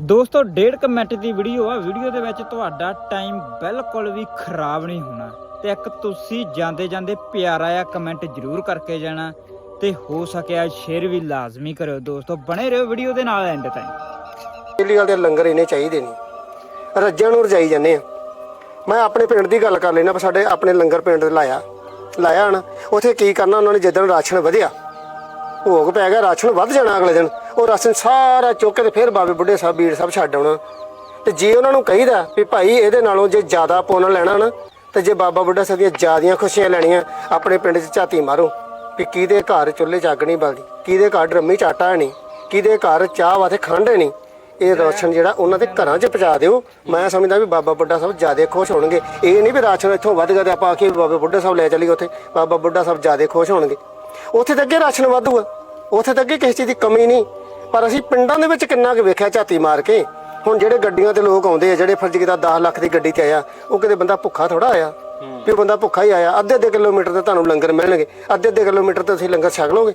ਦੋਸਤੋ, ਡੇਢ ਕੁ ਮਿੰਟ ਦੀ ਵੀਡੀਓ ਆ। ਵੀਡੀਓ ਦੇ ਵਿੱਚ ਤੁਹਾਡਾ ਟਾਈਮ ਬਿਲਕੁਲ ਵੀ ਖਰਾਬ ਨਹੀਂ ਹੋਣਾ। ਤੇ ਇੱਕ ਤੁਸੀਂ ਜਾਂਦੇ ਜਾਂਦੇ ਪਿਆਰਾ ਆ ਕਮੈਂਟ ਜ਼ਰੂਰ ਕਰਕੇ ਜਾਣਾ ਤੇ ਹੋ ਸਕਿਆ ਸ਼ੇਅਰ ਵੀ ਲਾਜ਼ਮੀ ਕਰਿਓ ਦੋਸਤੋ। ਬਣੇ ਰਹੋ ਵੀਡੀਓ ਦੇ ਨਾਲ ਐਂਡ ਤਾਈਂ। ਦਿੱਲੀ ਵਾਲੇ ਦੇ ਲੰਗਰ ਇਹਨੇ ਚਾਹੀਦੇ ਨੇ। ਰੱਜਿਆਂ ਨੂੰ ਰਜਾਈ ਜਾਂਦੇ ਆ। ਮੈਂ ਆਪਣੇ ਪਿੰਡ ਦੀ ਗੱਲ ਕਰ ਲੈਣਾ ਸਾਡੇ ਆਪਣੇ ਲੰਗਰ ਪਿੰਡ ਦੇ ਲਾਇਆ। ਲਾਇਆ ਹਣ ਉੱਥੇ ਕੀ ਕਰਨਾ, ਉਹਨਾਂ ਨੇ ਜਿੱਦਣ ਰਾਸ਼ਨ ਵਧਿਆ, ਭੋਗ ਪੈ ਗਿਆ, ਰਾਸ਼ਨ ਵੱਧ ਜਾਣਾ ਅਗਲੇ ਦਿਨ। ਉਹ ਰਾਸ਼ਨ ਸਾਰਾ ਚੁੱਕ ਕੇ ਫਿਰ ਬਾਬੇ ਬੁੱਢੇ ਸਾਹਿਬ, ਬੀੜ ਸਾਹਿਬ ਛੱਡ ਆਉਣਾ। ਤੇ ਜੇ ਉਹਨਾਂ ਨੂੰ ਕਹੀਦਾ ਵੀ ਭਾਈ ਇਹਦੇ ਨਾਲੋਂ ਜੇ ਜ਼ਿਆਦਾ ਪੁੰਨ ਲੈਣਾ ਨਾ, ਤੇ ਜੇ ਬਾਬਾ ਬੁੱਢਾ ਸਾਹਿਬ ਦੀਆਂ ਜ਼ਿਆਦੀਆਂ ਖੁਸ਼ੀਆਂ ਲੈਣੀਆਂ, ਆਪਣੇ ਪਿੰਡ 'ਚ ਝਾਤੀ ਮਾਰੋ। ਵੀ ਕਿਹਦੇ ਘਰ ਚੁੱਲ੍ਹੇ 'ਚ ਅੱਗ ਨਹੀਂ ਬਲਦੀ, ਕਿਹਦੇ ਘਰ ਡਰਮੀ 'ਚ ਆਟਾ ਨਹੀਂ, ਕਿਹਦੇ ਘਰ ਚਾਹ ਵਾਸਤੇ ਖੰਡ ਨਹੀਂ, ਇਹ ਰਾਸ਼ਨ ਜਿਹੜਾ ਉਹਨਾਂ ਦੇ ਘਰਾਂ 'ਚ ਪਹੁੰਚਾ ਦਿਓ। ਮੈਂ ਸਮਝਦਾ ਵੀ ਬਾਬਾ ਬੁੱਢਾ ਸਾਹਿਬ ਜ਼ਿਆਦਾ ਖੁਸ਼ ਹੋਣਗੇ। ਇਹ ਨਹੀਂ ਵੀ ਰਾਸ਼ਨ ਇੱਥੋਂ ਵੱਧ ਗਿਆ ਤੇ ਆਪਾਂ ਆਖੀਏ ਵੀ ਬਾਬਾ ਬੁੱਢਾ ਸਾਹਿਬ ਲੈ ਚੱਲੀਏ ਉੱਥੇ, ਬਾਬਾ ਬੁੱਢਾ ਸਾਹਿਬ ਜ਼ਿਆਦਾ ਖੁਸ਼ ਹੋਣਗੇ। ਉੱਥੇ ਤਾਂ ਅੱਗੇ ਰਾਸ਼ਨ ਵਾਧੂ ਆ, ਉੱਥੇ ਤਾਂ ਅੱਗੇ ਕਿਸੇ ਚੀਜ਼ ਦੀ ਕਮੀ ਨਹੀਂ। ਪਰ ਅਸੀਂ ਪਿੰਡਾਂ ਦੇ ਵਿੱਚ ਕਿੰਨਾ ਕੁ ਵੇਖਿਆ ਝਾਤੀ ਮਾਰ ਕੇ। ਹੁਣ ਜਿਹੜੇ ਗੱਡੀਆਂ ਤੇ ਲੋਕ ਆਉਂਦੇ ਆ ਜਿਹੜੇ ਫਰਜ਼ ਕੀਤਾ 10 ਲੱਖ ਦੀ ਗੱਡੀ ਤੇ ਆਇਆ ਉਹ ਕਿਤੇ ਬੰਦਾ ਭੁੱਖਾ ਥੋੜਾ ਆਇਆ। ਵੀ ਬੰਦਾ ਭੁੱਖਾ ਹੀ ਆਇਆ ਅੱਧੇ ਅੱਧੇ ਕਿਲੋਮੀਟਰ ਤੇ ਤੁਹਾਨੂੰ ਲੰਗਰ ਮਿਲਣਗੇ ਅੱਧੇ ਅੱਧੇ ਕਿਲੋਮੀਟਰ ਤੇ ਤੁਸੀਂ ਲੰਗਰ ਛਕ ਲਓਗੇ।